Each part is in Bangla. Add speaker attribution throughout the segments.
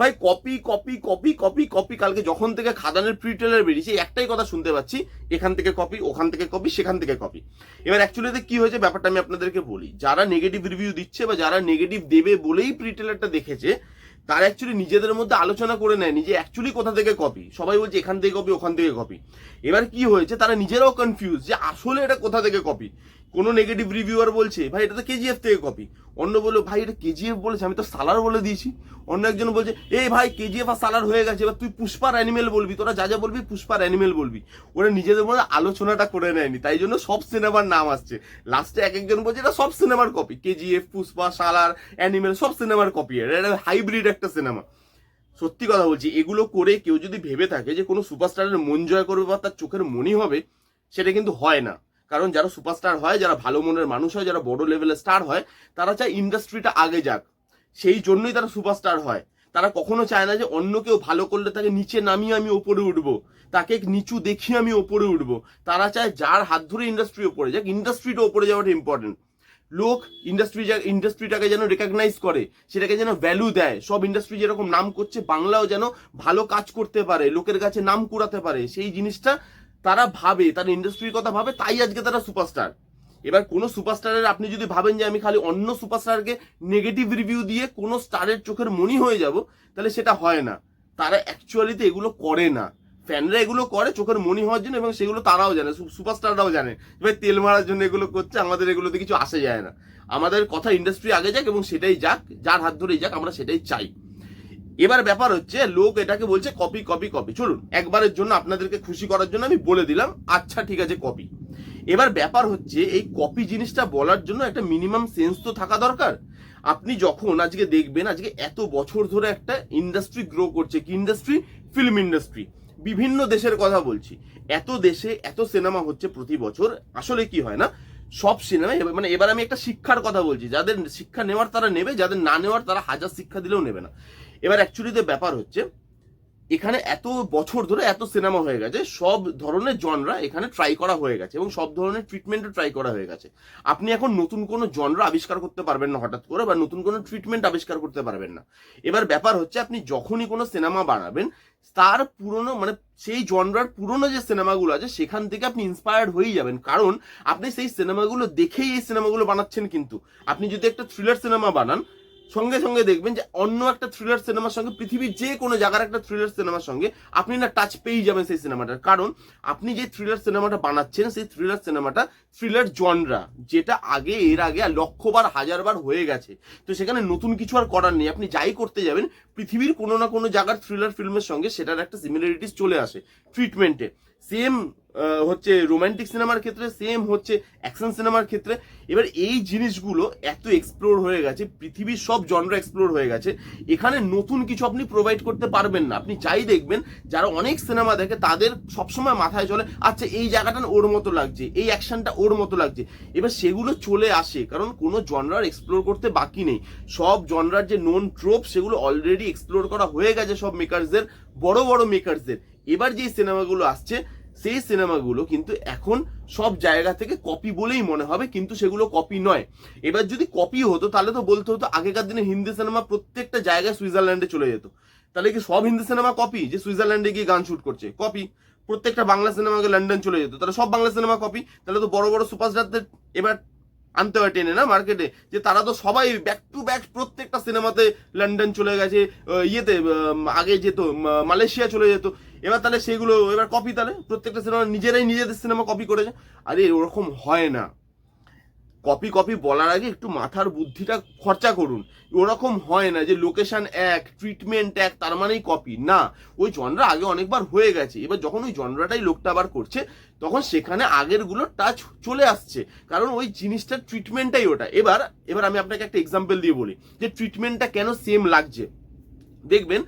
Speaker 1: ভাই copy copy copy copy copy কালকে যখন থেকে খাদানের প্রি ট্রেলার বেরিয়েছে একটাই কথা শুনতে পাচ্ছি। এখান থেকে কপি ওখান থেকে কপি সেখান থেকে কপি এবার অ্যাকচুয়ালিতে কি হয়েছে, ব্যাপারটা আমি আপনাদেরকে বলি। যারা নেগেটিভ রিভিউ দিচ্ছে বা যারা নেগেটিভ দেবে বলেই প্রি ট্রেলারটা দেখেছে, তারা অ্যাকচুয়ালি নিজেদের মধ্যে আলোচনা করে নেয়নি যে অ্যাকচুয়ালি কোথা থেকে কপি সবাই বলছে, এখান থেকে কপি ওখান থেকে কপি এবার কি হয়েছে, তারা নিজেরাও কনফিউজ যে আসলে এটা কোথা থেকে কপি কোনো নেগেটিভ রিভিউয়ার বলছে, ভাই, এটা তো কেজিএফ থেকে কপি অন্য বলল, ভাই, এটা কেজিএফ বলেছে, আমি তো সালার বলে দিয়েছি। অন্য একজন বলছে এই ভাই কেজিএফ আর সালার হয়ে গেছে, এবার তুই পুষ্পার অ্যানিমেল বলবি, তোরা যা যা বলবি পুষ্পার অ্যানিমেল বলবি। ওরা নিজেদের মধ্যে আলোচনাটা করে নেয়নি, তাই জন্য সব সিনেমার নাম আসছে। লাস্টে এক একজন বলছে, এটা সব সিনেমার copy KGF Pushpa, Salaar animal সব সিনেমার কপি এটা হাইব্রিড একটা সিনেমা সত্যি কথা বলছি, এগুলো করে কেউ যদি ভেবে থাকে যে কোনো সুপারস্টারের মন জয় করবে বা তার চোখের মনই হবে, সেটা কিন্তু হয় না। কারণ যারা সুপারস্টার হয়, যারা ভালো মনের মানুষ হয়, যারা বড় লেভেলের স্টার হয়, তারা চায় ইন্ডাস্ট্রিটা আগে যাক। সেই জন্যই তারা সুপারস্টার হয়। তারা কখনো চায় না যে অন্য কেউ ভালো করলে তাকে নিচে নামিয়ে আমি ওপরে উঠবো। তাকে নিচু দেখিয়ে আমি ওপরে উঠব। তারা চায় যার হাত ধরে ইন্ডাস্ট্রি ওপরে যাক। ইন্ডাস্ট্রিটা ওপরে যাওয়াটা ইম্পর্টেন্ট লোক ইন্ডাস্ট্রি ইন্ডাস্ট্রিটাকে যেন রেকগনাইজ করে, সেটাকে যেন ভ্যালু দেয়। সব ইন্ডাস্ট্রি যেরকম নাম করছে, বাংলাও যেন ভালো কাজ করতে পারে, লোকের কাছে নাম কুড়াতে পারে, সেই জিনিসটা তারা ভাবে, তারা ইন্ডাস্ট্রির কথা ভাবে, তাই আজকে তারা সুপারস্টার এবার কোনো সুপারস্টারের আপনি যদি ভাবেন যে আমি খালি অন্য সুপারস্টারকে নেগেটিভ রিভিউ দিয়ে কোনো স্টারের চোখের মনি হয়ে যাব, তাহলে সেটা হয় না। তারা অ্যাকচুয়ালিতে এগুলো করে না। ফ্যানরা এগুলো করে চোখের মনি হওয়ার জন্য এবং সেগুলো তারাও জানে সুপারস্টাররাও জানে। এবার তেল মারার জন্য এগুলো করছে, আমাদের এগুলোতে কিছু আসে যায় না। আমাদের কথা ইন্ডাস্ট্রি আগে যাক এবং সেটাই যাক, যার হাত ধরেই যাক, আমরা সেটাই চাই। এবার ব্যাপার হচ্ছে, লোক এটাকে বলছে কপি কপি কপি চলুন, একবারের জন্য আপনাদেরকে খুশি করার জন্য আমি বলে দিলাম আচ্ছা ঠিক আছে কপি এবার ব্যাপার হচ্ছে, এই কপি জিনিসটা বলার জন্য একটা মিনিমাম সেন্স তো থাকা দরকার। আপনি যখন আজকে দেখবেন, আজকে এত বছর ধরে একটা ইন্ডাস্ট্রি গ্রো করছে, কি ইন্ডাস্ট্রি ফিল্ম ইন্ডাস্ট্রি বিভিন্ন দেশের কথা বলছি। এত দেশে এত সিনেমা হচ্ছে প্রতি বছর। আসলে কি হয় না, সব সিনেমা মানে এবার আমি একটা শিক্ষার কথা বলছি। যাদের শিক্ষা নেওয়ার তারা নেবে, যাদের না নেওয়ার তারা হাজার শিক্ষা দিলেও নেবে না। এবার অ্যাকচুয়ালিতে ব্যাপার হচ্ছে, এখানে এত বছর ধরে এত সিনেমা হয়ে গেছে, সব ধরনের জনরা এখানে ট্রাই করা হয়ে গেছে এবং সব ধরনের ট্রিটমেন্টও ট্রাই করা হয়ে গেছে। আপনি এখন নতুন কোনো জনরা আবিষ্কার করতে পারবেন না হঠাৎ করে বা নতুন কোনো ট্রিটমেন্ট আবিষ্কার করতে পারবেন না। এবার ব্যাপার হচ্ছে, আপনি যখনই কোনো সিনেমা বানাবেন, তার পুরনো মানে সেই জনরার পুরনো যে সিনেমাগুলো আছে, সেখান থেকে আপনি ইন্সপায়ার্ড হয়েই যাবেন। কারণ আপনি সেই সিনেমাগুলো দেখেই এই সিনেমাগুলো বানাচ্ছেন কিন্তু। আপনি যদি একটা থ্রিলার সিনেমা বানান সঙ্গে সঙ্গে দেখবেন যে অন্য একটা থ্রিলার সিনেমার সঙ্গে, পৃথিবীর যে কোনো জায়গার একটা থ্রিলার সিনেমার সঙ্গে, আপনি না টাচ পেয়েই যাবেন সেই সিনেমাটার কারণ আপনি যে থ্রিলার সিনেমাটা বানাচ্ছেন, সেই থ্রিলার সিনেমাটা থ্রিলার জনরা যেটা আগে, এর আগে লক্ষবার, হাজারবার হয়ে গেছে। তো সেখানে নতুন কিছু আর করার নেই। আপনি যাই করতে যাবেন, পৃথিবীর কোনো না কোনো জায়গার থ্রিলার ফিল্মের সঙ্গে সেটার একটা সিমিলারিটিস চলে আসে ট্রিটমেন্টে সেম হচ্ছে রোমান্টিক সিনেমার ক্ষেত্রে সেম হচ্ছে অ্যাকশন সিনেমার ক্ষেত্রে। এবার এই জিনিসগুলো এত এক্সপ্লোর হয়ে গেছে, পৃথিবীর সব জনরা এক্সপ্লোর হয়ে গেছে, এখানে নতুন কিছু আপনি প্রোভাইড করতে পারবেন না। আপনি যাই দেখবেন, যারা অনেক সিনেমা দেখে, তাদের সবসময় মাথায় চলে আচ্ছা এই জায়গাটা ওর মতো লাগছে, এই অ্যাকশনটা ওর মতো লাগছে। এবার সেগুলো চলে আসে, কারণ কোনো জনরার এক্সপ্লোর করতে বাকি নেই। সব জনরার যে নোন ট্রোপ সেগুলো অলরেডি এক্সপ্লোর করা হয়ে গেছে সব মেকারসদের বড় বড় মেকারসদের এবার যে সিনেমাগুলো আসছে, সেই সিনেমাগুলো কিন্তু এখন সব জায়গা থেকে কপি বলেই মনে হবে, কিন্তু সেগুলো কপি নয়। এবার যদি কপি হতো, তাহলে তো বলতে হতো আগেকার দিনে হিন্দি সিনেমা প্রত্যেকটা জায়গায় সুইজারল্যান্ডে চলে যেত। তাহলে কি সব হিন্দি সিনেমা কপি যে সুইজারল্যান্ডে গিয়ে গান শুট করছে কপি প্রত্যেকটা বাংলা সিনেমাকে লন্ডন চলে যেত, তাহলে সব বাংলা সিনেমা কপি তাহলে তো বড় বড় সুপারস্টারদের এবার আনতে হয় টেনে, না, মার্কেটে? যে তারা তো সবাই ব্যাক টু ব্যাক প্রত্যেকটা সিনেমাতে লন্ডন চলে গেছে ইয়েতে আগে যেত মালয়েশিয়া চলে যেত। এবার তাহলে সেগুলো, এবার কপি তাহলে প্রত্যেকটা সিনেমা নিজেরাই নিজেদের সিনেমা কপি করেছে। আরে ওরকম হয় না। কপি কপি বলার আগে একটু মাথার বুদ্ধিটা খরচা করুন। ওরকম হয় না যে লোকেশন এক ট্রিটমেন্ট এক, তার মানেই কপি না, ওই জনরা আগে অনেকবার হয়ে গেছে। এবার যখন ওই জনরাটাই লোকটা আবার করছে, তখন সেখানে আগেরগুলো টাচ চলে আসছে। কারণ ওই জিনিসটার ট্রিটমেন্টটাই ওটা। এবার এবার আমি আপনাকে একটা এক্সাম্পল দিয়ে বলি। যে ট্রিটমেন্টটা কেন সেম লাগছে? দেখবেন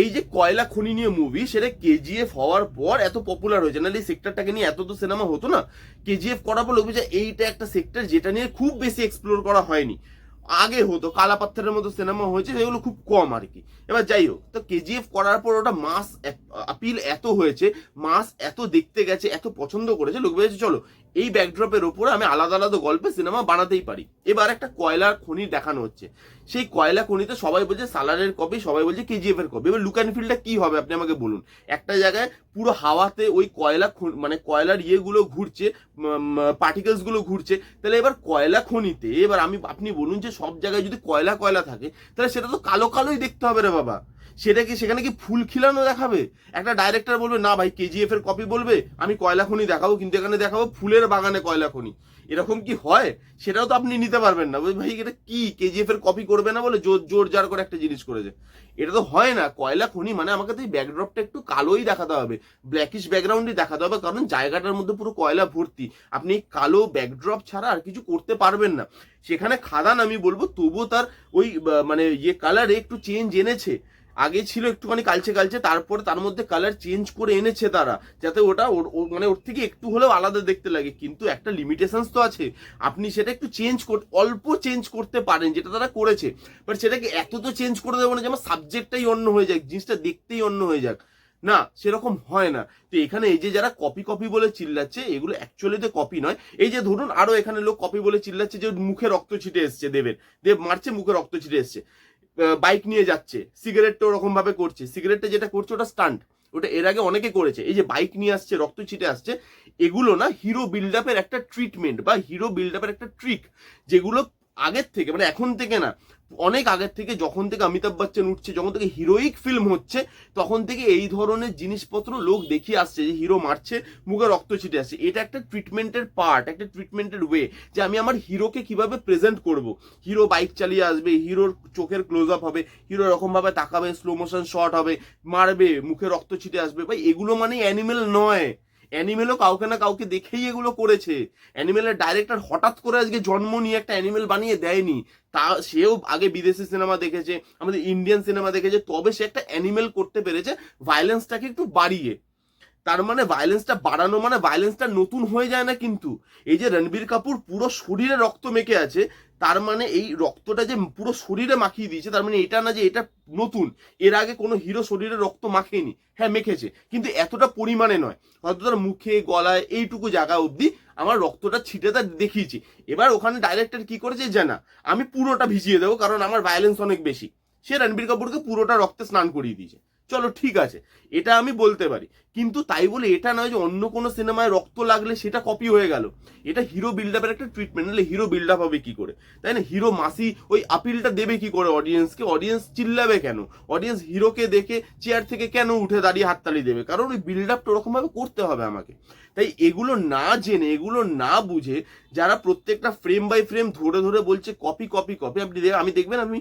Speaker 1: এই যে কয়লা খনি নিয়ে মুভি সেটা কেজিএফ হওয়ার পর এত পপুলার হয়েছে। নাহলে এই সেক্টরটাকে নিয়ে এত তো সিনেমা হতো না। কেজিএফ করার পর লোক বলছে এইটা একটা সেক্টর যেটা নিয়ে খুব বেশি এক্সপ্লোর করা হয়নি। আগে হতো কালাপাত্থারের মতো সিনেমা হয়েছে, সেগুলো খুব কম আর কি এবার যাই হোক, তো কেজিএফ করার পর ওটা মাস আপিল এত হয়েছে মাস এত দেখতে গেছে, এত পছন্দ করেছে, লোক বলেছে, চলো এই ব্যাকড্রপের ওপরে আমি আলাদা আলাদা গল্পে সিনেমা বানাতেই পারি। এবার একটা কয়লার খনি দেখানো হচ্ছে। সেই কয়লা খনিতে সবাই বলছে সালারের কপি সবাই বলছে কেজিএফ এর কপি এবার লুক অ্যান্ড ফিল্ডটা কি হবে আপনি আমাকে বলুন। একটা জায়গায় পুরো হাওয়াতে ওই কয়লা মানে কয়লার ইয়েগুলো ঘুরছে পার্টিকেলসগুলো ঘুরছে। তাহলে এবার কয়লা খনিতে, এবার আমি, আপনি বলুন যে সব জায়গায় যদি কয়লা কয়লা থাকে, তাহলে সেটা তো কালো কালোই দেখতে হবে রে বাবা। সেটা কি সেখানে কি ফুল খিলানো দেখাবে? একটা ডাইরেক্টর বলবে, না ভাই কেজিএফ এর কপি বলবে, আমি কয়লা খনি দেখাবো, কিন্তু এখানে দেখাবো ফুলের বাগানে কয়লা খনি। এরকম কি হয়? সেটাও তো আপনি নিতে পারবেন না। ভাই, এটা কি? কেজিএফ এর কপি করবে না বলে জোর জোর, জার করে একটা জিনিস করেছে। এটা তো হয় না। কয়লা খনি মানে আমাকে তো এই ব্যাকড্রপটা একটু কালোই দেখাতে হবে। ব্ল্যাকিশ ব্যাকগ্রাউন্ডই দেখাতে হবে, কারণ জায়গাটার মধ্যে পুরো কয়লা ভর্তি। আপনি কালো ব্যাকড্রপ ছাড়া আর কিছু করতে পারবেন না। সেখানে খাদান, আমি বলব, তবুও তার ওই মানে ইয়ে কালারে একটু চেঞ্জ এনেছে। আগে ছিল একটুখানি কালচে কালচে, তারপরে তার মধ্যে কালার চেঞ্জ করে এনেছে তারা, যাতে ওটা মানে ওর থেকে একটু হলেও আলাদা দেখতে লাগে। কিন্তু একটা লিমিটেশনস তো আছে, আপনি সেটা একটু চেঞ্জ অল্প চেঞ্জ করতে পারেন, যেটা তারা করেছে। বাট সেটাকে এত তো চেঞ্জ করে দেবো না যে আমার সাবজেক্টটাই অন্য হয়ে যাক, জিনিসটা দেখতেই অন্য হয়ে যাক। না, সেরকম হয় না। তো এখানে এই যে যারা কপি কপি বলে চিল্লাচ্ছে, এগুলো অ্যাকচুয়ালিতে কপি নয়। এই যে ধরুন, আরও এখানে লোক কপি বলে চিল্লাচ্ছে যে মুখে রক্ত ছিটে এসছে দেবের দেব, মারছে, মুখে রক্ত ছিটে এসছে। বাইক নিয়ে যাচ্ছে। সিগারেটটা ওরকম ভাবে করছে। সিগারেটটা যেটা করছে, ওটা স্টান্ট ওটা এর আগে অনেকে করেছে। এই যে বাইক নিয়ে আসছে, রক্ত ছিটে আসছে, এগুলো না হিরো বিল্ড আপের একটা ট্রিটমেন্ট বা হিরো বিল্ড আপের একটা ট্রিক যেগুলো আগের থেকে মানে এখন থেকে না, অনেক আগের থেকে যখন থেকে অমিতাভ বচ্চন উঠছে, যখন থেকে হিরোইক ফিল্ম হচ্ছে, তখন থেকে এই ধরনের জিনিসপত্র লোক দেখিয়ে আসছে যে হিরো মারছে, মুখে রক্ত ছিটে আসছে। এটা একটা ট্রিটমেন্টের পার্ট একটা ট্রিটমেন্টের ওয়ে যে আমি আমার হিরোকে কীভাবে প্রেজেন্ট করব। হিরো বাইক চালিয়ে আসবে হিরোর চোখের ক্লোজ আপ হবে হিরো এরকম ভাবে তাকাবে স্লো মোশন শট হবে, মারবে, মুখে রক্ত ছিটে আসবে। ভাই, এগুলো মানে অ্যানিমেল নয়। অ্যানিমেলও কাউকে না কাউকে দেখেই এগুলো করেছে। অ্যানিমেলের ডাইরেক্টর হঠাৎ করে আজকে জন্ম নিয়ে একটা অ্যানিমেল বানিয়ে দেয়নি। তা সেও আগে বিদেশি সিনেমা দেখেছে, আমাদের ইন্ডিয়ান সিনেমা দেখেছে, তবে সে একটা অ্যানিমেল করতে পেরেছে ভায়োলেন্সটাকে একটু বাড়িয়ে। তার মানে ভায়োলেন্সটা বাড়ানো মানে ভায়োলেন্সটা নতুন হয়ে যায় না কিন্তু। এই যে রণবীর কাপুর পুরো শরীরে রক্ত মেখে আছে তার মানে এই রক্তটা যে পুরো শরীরে মাখিয়ে দিয়েছে, তার মানে এটা না যে এটা নতুন। এর আগে কোনো হিরো শরীরে রক্ত মাখেনি। হ্যাঁ মেখেছে। কিন্তু এতটা পরিমাণে নয়। হয়তো তার মুখে, গলায় এইটুকু জায়গা অবধি আমার রক্তটা ছিটে তা দেখিয়েছি। এবার ওখানে ডাইরেক্টর কি করেছে জানা? আমি পুরোটা ভিজিয়ে দেবো কারণ আমার ভায়োলেন্স অনেক বেশি। সে রণবীর কাপুরকে পুরোটা রক্তে স্নান করিয়ে দিয়েছে। চলো, ঠিক আছে। এটা আমি বলতে পারি। কিন্তু তাই বলে এটা নয় যে অন্য কোনো সিনেমায় রক্ত লাগলে সেটা কপি হয়ে গেল। এটা হিরো বিল্ড আপের একটা ট্রিটমেন্ট নাহলে হিরো বিল্ড আপ হবে কি করে? তাই না? হিরো মাসি ওই আপিলটা দেবে কি করে অডিয়েন্সকে অডিয়েন্স চিল্লাবে কেন? অডিয়েন্স হিরোকে দেখে চেয়ার থেকে কেন উঠে দাঁড়িয়ে হাততালি দেবে? কারণ ওই বিল্ড আপটা ওরকমভাবে করতে হবে আমাকে। তাই এগুলো না জেনে, এগুলো না বুঝে যারা প্রত্যেকটা ফ্রেম বাই ফ্রেম ধরে ধরে বলছে কপি কপি কপি আপনি আমি দেখবেন, আমি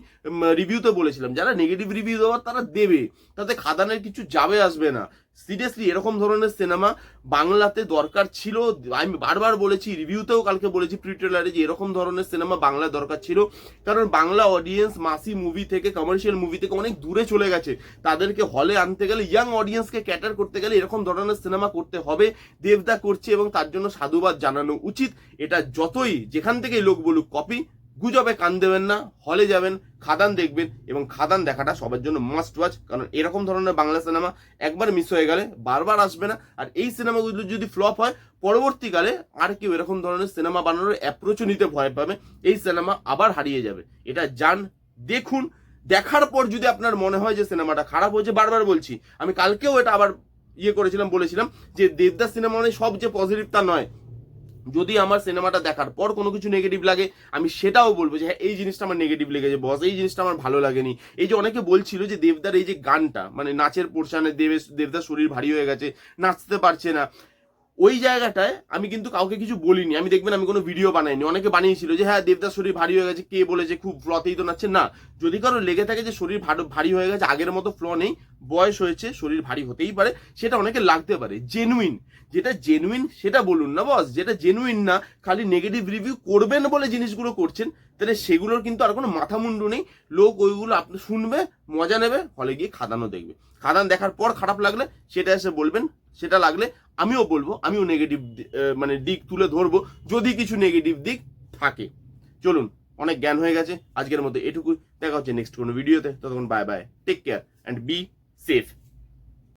Speaker 1: রিভিউতে বলেছিলাম, যারা নেগেটিভ রিভিউ দেওয়ার তারা দেবে। তাতে খাদানের কিছু যাবে, আসবে না। সিরিয়াসলি এরকম ধরনের সিনেমা বাংলাতে দরকার ছিল। আমি বারবার বলেছি রিভিউতেও কালকে বলেছি প্রি ট্রেলারে যে এরকম ধরনের সিনেমা বাংলায় দরকার ছিল। কারণ বাংলা অডিয়েন্স মাসি মুভি থেকে কমার্শিয়াল মুভি থেকে অনেক দূরে চলে গেছে। তাদেরকে হলে আনতে গেলে ইয়াং অডিয়েন্সকে ক্যাটার করতে গেলে এরকম ধরনের সিনেমা করতে হবে। দেবদা করছে এবং তার জন্য সাধুবাদ জানানো উচিত। এটা যতই যেখান থেকেই লোক বলুক কপি গুজবে কান দেবেন না, হলে যাবেন, খাদান দেখবেন এবং খাদান দেখাটা সবার জন্য মাস্ট ওয়াচ কারণ এরকম ধরনের বাংলা সিনেমা একবার মিস হয়ে গেলে বারবার আসবে না। আর এই সিনেমাগুলো যদি ফ্লপ হয়, পরবর্তীকালে আর কেউ এরকম ধরনের সিনেমা বানানোর অ্যাপ্রোচও নিতে ভয় পাবে, এই সিনেমা আবার হারিয়ে যাবে। এটা যান, দেখুন, দেখার পর যদি আপনার মনে হয় যে সিনেমাটা খারাপ হয়েছে, বারবার বলছি, আমি কালকেও এটা আবার ইয়ে করেছিলাম, বলেছিলাম যে দেবদাস সিনেমা মানে সব যে পজিটিভ তা নয় যদি আমার সিনেমাটা দেখার পর কোনো কিছু নেগেটিভ লাগে, আমি সেটাও বলব যে হ্যাঁ এই জিনিসটা আমার নেগেটিভ লেগেছে বস এই জিনিসটা আমার ভালো লাগেনি। এই যে অনেকে বলছিল যে দেবদার এই যে গানটা মানে নাচের পোর্শানে দেবের দেবদার শরীর ভারী হয়ে গেছে, নাচতে পারছে না। ওই জায়গাটায় আমি কিন্তু কাউকে কিছু বলিনি। আমি দেখবেন আমি কোনো ভিডিও বানাইনি। অনেকে বানিয়েছিল যে হ্যাঁ দেবদার শরীর ভারী হয়ে গেছে, কে বলেছে? খুব ফ্লতেই তো নাচ্ছে। না, যদি কারও লেগে থাকে যে, শরীর ভারী- হয়ে গেছে, আগের মতো ফ্ল নেই, বয়স হয়েছে, শরীর ভারী হতেই পারে, সেটা অনেকে লাগতে পারে। জেনুইন যেটা জেনুইন সেটা বলুন না বস যেটা জেনুইন না, খালি নেগেটিভ রিভিউ করবেন বলে জিনিসগুলো করছেন, তাহলে সেগুলোর কিন্তু আর কোনো মাথা মুন্ডু নেই। লোক ওইগুলো আপনি শুনবে, মজা নেবে, হলে গিয়ে খাদানও দেখবে। খাদান দেখার পর খারাপ লাগলে, সেটা এসে বলবেন সেটা লাগলে আমিও বলব, আমিও নেগেটিভ মানে দিক তুলে ধরবো, যদি কিছু নেগেটিভ দিক থাকে। চলুন, অনেক জ্ঞান হয়ে গেছে, আজকের মধ্যে এটুকুই। দেখা হচ্ছে নেক্সট কোনো ভিডিওতে ততক্ষণ bye bye take care and be safe